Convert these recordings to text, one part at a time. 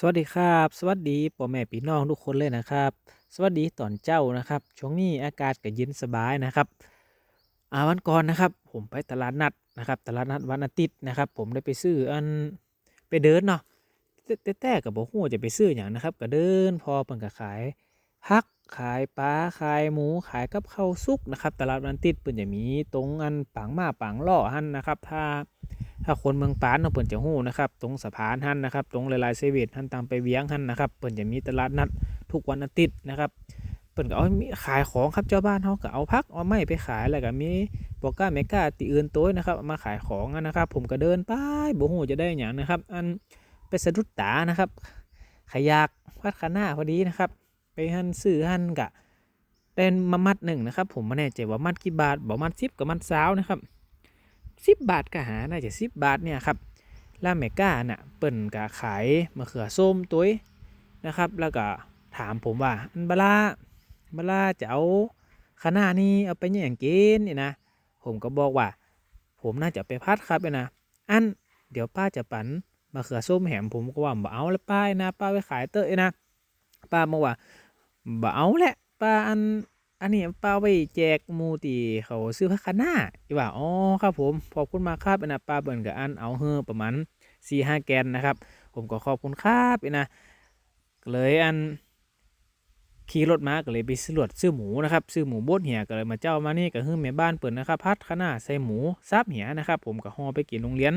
สวัสดีครับ สวัสดีพ่อแม่พี่น้องทุกคนเลยนะครับ สวัสดีตอนเจ้านะครับ ช่วงนี้อากาศก็เย็นสบายนะครับอาวันก่อนนะครับ ผมไปตลาดนัดนะครับ ตลาดนัดวันอาทิตย์นะครับ ผมได้ไปซื้ออันไปเดินเนาะแต่แต่กับบอกฮู้จะไปซื้ออย่างนะครับ ก็เดินพอเพิ่นก็ขายผักขายปลาขายหมูขายกับข้าวสุกนะครับ ตลาดวันอาทิตย์เพิ่นจะมีตรงอันปางมาปางล่อหันนะครับ ถ้า ถ้าคนเมืองปานเนาะเพิ่นจะฮู้นะครับตรงสะพานหันนะครับตรงหลายๆเซเว่นหันตามไปเวียงหันนะครับเพิ่นจะมีตลาดนัดทุกวันอาทิตย์นะครับเพิ่นก็เอาขายของครับเจ้าบ้านเฮาก็เอาผักเอาไม้ไปขายแล้วก็มีพ่อค้าแม่ค้าที่อื่นโต้ยนะครับมาขายของนะครับ ผมก็เดินไปบ่ฮู้จะได้หยังนะครับ อันไปสะดุดตานะครับขยากพัดคะน้าพอดีนะครับ ไปหันซื้อหันกะได้มามัดหนึ่งนะครับ ผมบ่แน่ใจว่ามัดกี่บาทบ่มัด10กับมัด20นะครับ สิบบาทก็หา น่าจะสิบบาทเนี่ยครับล่าเมก้าน่ะเปิ่นก็ขายมะเขือส้มตัวยนะครับ แล้วก็ถามผมว่าอันบาลาบลาจะเอาคะน้านี่เอาไปเนี่ยอย่างกินนี่นะผมก็บอกว่า ผมน่าจะไปพัดครับเนี่ยนะอันเดี๋ยวป้าจะปั่นมะเขือส้มแหมผมก็ว่าบ่เอาแล้วป้านะป้าไปขายเตอะนะป้าบอกว่าบ่เอาแหละป้าอัน อันนี้ป้าไว้แจกหมูตีเขาซื้อผ้าขนาอีว่าอ๋อครับผมขอบคุณมากครับอันนะป้าเบิ่นกับอันเอาเฮอประมาณสี่ห้าแกนนะครับ ผมก็ขอบคุณครับอันนะก็เลยอันขี่รถมาก็เลยไปซื้อรถซื้อหมูนะครับซื้อหมูบดเหียก็เลยมาเจ้ามานี่ก็คือแม่บ้านเปิดนะครับ พัดขนาใส่หมูซับเหียนะครับ ผมก็ห่อไปกินโรงเรียน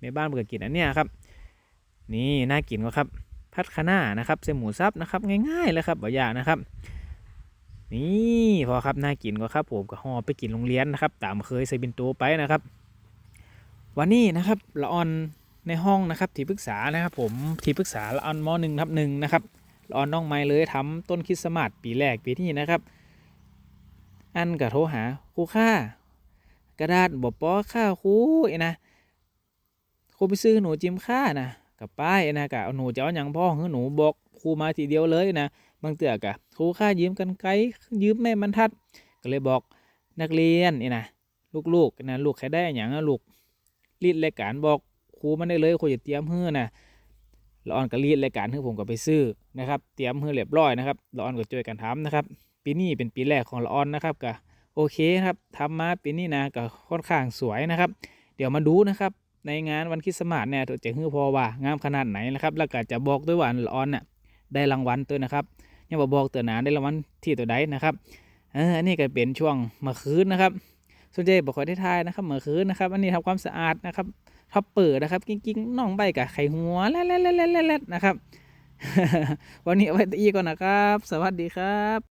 แม่บ้านเปิดกินอันเนี้ยครับนี่น่ากินก็ครับ พัดคะน้านะครับใส่หมูซับนะครับ ง่ายๆเลยครับบ่ยากนะครับ นี่พอครับน่ากินก็ครับผมก็ห่อไปกินโรงเรียนนะครับ ตามเคยใส่บินโตไปนะครับ วันนี้นะครับละออนในห้องนะครับที่ปรึกษานะครับ ผมที่ปรึกษาละออนมหนึ่งทับหนึ่งนะครับละออนน้องไม้เลยทำต้นคริดสต์มาสปีแรกปีที่นะครับ อันก็โทรหาครูค่ากระดาษบอกปอค่าครูเอ้นะครูไปซื้อหนูจิมค่านะกับป้ายนะกะเอาหนูจะเอาอย่างพ่อคือหนูบอกครูมาทีเดียวเลยนะ บางเตือกะครูค่ายืมกันไกลยืมแม่บรรทัด ก็เลยบอกนักเรียนนี่นะลูกๆนะลูกใครได้อย่างนะลูกรีดรายการบอกครูมันได้เลยครูจะเตรียมเฮือนะละออนก็รีดรายการให้ผมก็ไปซื้อนะครับ เตรียมเฮือเรียบร้อยนะครับละออนก็ช่วยกันทำนะครับ ปีนี้เป็นปีแรกของละออนนะครับก็โอเคครับทำมาปีนี้นะก็ค่อนข้างสวยนะครับ เดี๋ยวมาดูนะครับ ในงานวันคริสต์มาสเนี่ยจะฮือพอว่างามขนาดไหนนะครับ แล้วก็จะบอกด้วยว่าละออนน่ะได้รางวัลตัวนะครับ ยังบอกบอกเตือนหนาได้รางวัลที่ตัวใดนะครับเอออันนี้ก็เป็นช่วงเมื่อคืนนะครับส่วนใหญ่บอกคอยได้ทายนะครับเมื่อคืนนะครับ อันนี้ทำความสะอาดนะครับท็อปเปิดนะครับกิ้งๆน่องใบกับไข่หัวแล่ๆๆๆๆนะครับ วันนี้เอาไว้ตีก่อนนะครับ สวัสดีครับ